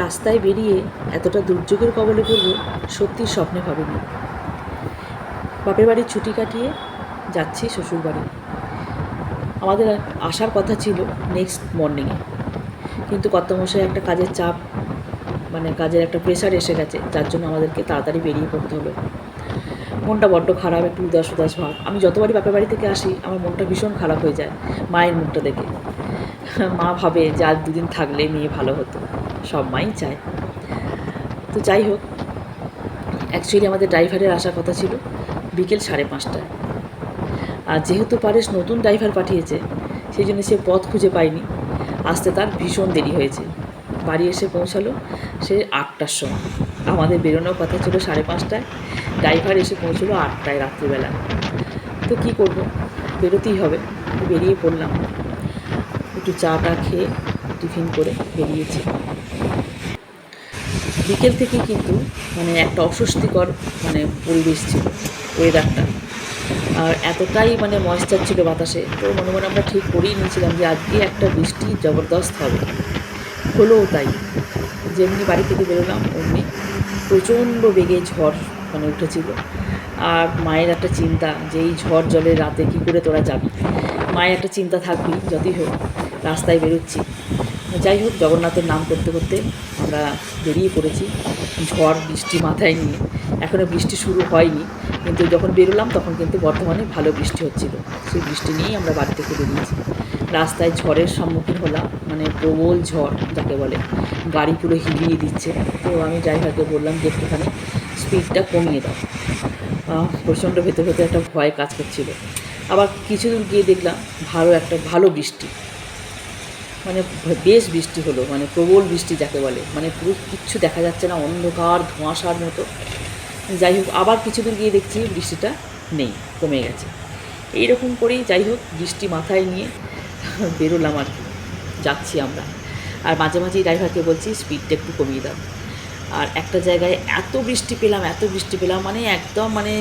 রাস্তায় বেরিয়ে এতটা দুর্যোগের কবলে পড়ব সত্যি স্বপ্নে ভাবিনি। বাপের বাড়ির ছুটি কাটিয়ে যাচ্ছি শ্বশুরবাড়ি। আমাদের আসার কথা ছিল নেক্সট মর্নিংয়ে কিন্তু কর্তামশাই একটা কাজের চাপ মানে কাজের একটা প্রেশার এসে গেছে, যার জন্য আমাদেরকে তাড়াতাড়ি বেরিয়ে পড়তে হলো মনটা বড্ড খারাপ, একটু উদাস উদাস ভাব। আমি যতবারই বাপের বাড়ি থেকে আসি, আমার মনটা ভীষণ খারাপ হয়ে যায়, মায়ের মুখটা দেখে। মা ভাবে যে আর দুদিন থাকলে মেয়ে ভালো হতো। সব মাই চায়। তো যাই হোক অ্যাকচুয়ালি আমাদের ড্রাইভারের আসার কথা ছিল বিকেল সাড়ে পাঁচটায়। আর যেহেতু পারেশ নতুন ড্রাইভার পাঠিয়েছে, সেই জন্য সে পথ খুঁজে পায়নি। আসতে তার ভীষণ দেরি হয়েছে। বাড়ি এসে পৌঁছালো সে আটটার সময়। আমাদের বেরোনোর কথা ছিল সাড়ে পাঁচটায়। ড্রাইভার এসে পৌঁছলো আটটায় রাত্রিবেলা। তো কী করব? বেরোতেই হবে। বেরিয়ে পড়লাম। একটু চা টা খেয়ে টিফিন করে বেরিয়েছি। বিকেল থেকে কিন্তু মানে একটা অস্বস্তিকর মানে পরিবেশ ছিল ওয়েদারটা আর এতটাই মানে ময়েশ্চার ছিল বাতাসে, তো মনে মনে আমরা ঠিক করেই নিয়েছিলাম যে আজকে একটা বৃষ্টি জবরদস্ত হবে। হলোও তাই। যেমনি বাড়ি থেকে বেরোলাম, অমনি প্রচণ্ড বেগে ঝড় মানে উঠেছিল। আর মায়ের একটা চিন্তা যে এই ঝড় জলে রাতে কী করে তোরা যাবি? মায়ের একটা চিন্তা থাকবি যতই হোক। রাস্তায় বেরোচ্ছি। যাই হোক, জগন্নাথের নাম করতে করতে আমরা বেরিয়ে পড়েছি ঝড়, বৃষ্টি মাথায় নিয়ে। এখনও বৃষ্টি শুরু হয়নি, কিন্তু যখন বেরোলাম তখন কিন্তু বর্তমানে ভালো বৃষ্টি হচ্ছিল। সেই বৃষ্টি নিয়েই আমরা বাড়ি থেকে বেরিয়েছি। রাস্তায় ঝড়ের সম্মুখীন হলাম মানে প্রবল ঝড় যাকে বলে। গাড়ি পুরো হিলিয়ে দিচ্ছে। তো আমি ড্রাইভারকে বললাম যে, একটুখানি স্পিডটা কমিয়ে দাও। প্রচণ্ড ভেতর ভেতর একটা ভয় কাজ করছিল। আবার কিছু দূর গিয়ে দেখলাম ভালো একটা, ভালো বৃষ্টি। মানে বেশ বৃষ্টি হলো মানে প্রবল বৃষ্টি যাকে বলে। মানে পুরো কিচ্ছু দেখা যাচ্ছে না, অন্ধকার, ধোঁয়াশার মতো। যাই হোক, আবার কিছু দূর গিয়ে দেখছি বৃষ্টিটা নেই, কমে গেছে। এইরকম করেই যাই হোক, বৃষ্টি মাথায় নিয়ে বেরোলাম আর কি। যাচ্ছি আমরা। আর মাঝে মাঝেই ড্রাইভারকে বলছি, স্পিডটা একটু কমিয়ে দাও। আর একটা জায়গায় এত বৃষ্টি পেলাম, এত বৃষ্টি পেলাম মানে একদম মানে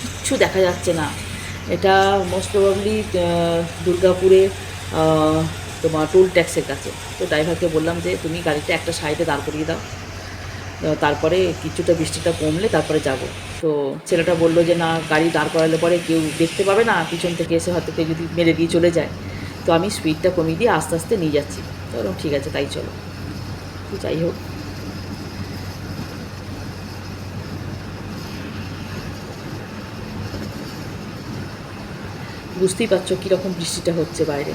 কিচ্ছু দেখা যাচ্ছে না। এটা মোস্ট প্রবাবলি দুর্গাপুরে তোমার টোল ট্যাক্সের কাছে। তো ড্রাইভারকে বললাম যে, তুমি গাড়িটা একটা সাইডে দাঁড় করিয়ে দাও। তারপরে কিছুটা বৃষ্টিটা কমলে তারপরে যাব। তো ছেলেটা বলল যে, না, গাড়ি দাঁড় করালে পরে কেউ দেখতে পাবে না, পিছন থেকে এসে হয়তো কেউ যদি মেরে দিয়ে চলে যায়। তো আমি স্পিডটা কমিয়ে দিয়ে আস্তে আস্তে নিয়ে যাচ্ছি। তো ঠিক আছে, তাই চলো। তো যাই হোক। বুঝতেই পারছ কীরকম বৃষ্টিটা হচ্ছে বাইরে।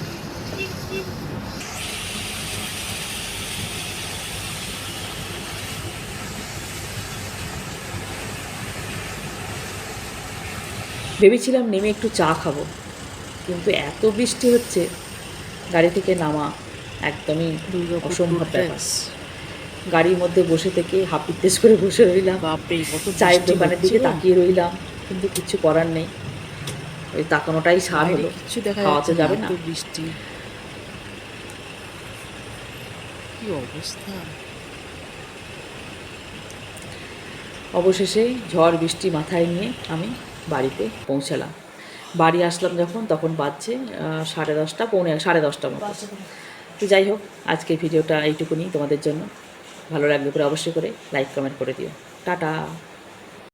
ভেবেছিলাম নেমে একটু চা খাব কিন্তু এত বৃষ্টি হচ্ছে গাড়ি থেকে নামা একদমই অসম্ভব ব্যাপার। গাড়ির মধ্যে বসে থেকে হাপিত্তেস করে বসে রইলাম চায়ের দোকানের দিকে তাকিয়ে রইলাম কিন্তু কিছু করার নেই। ওই তাকানোটাই সার হলো কিচ্ছু দেখা খাওয়া তো যাচ্ছে যাবে না। না বৃষ্টি। কি অবস্থা? অবশেষে ঝড় বৃষ্টি মাথায় নিয়ে আমি বাড়িতে পৌঁছালাম। বাড়ি আসলাম যখন, তখন বাজছে সাড়ে দশটা, পৌনে সাড়ে দশটা মতো। তো যাই হোক, আজকের ভিডিওটা এইটুকুনি তোমাদের জন্য। ভালো লাগলে করে অবশ্যই করে লাইক, কমেন্ট করে দিও। টাটা!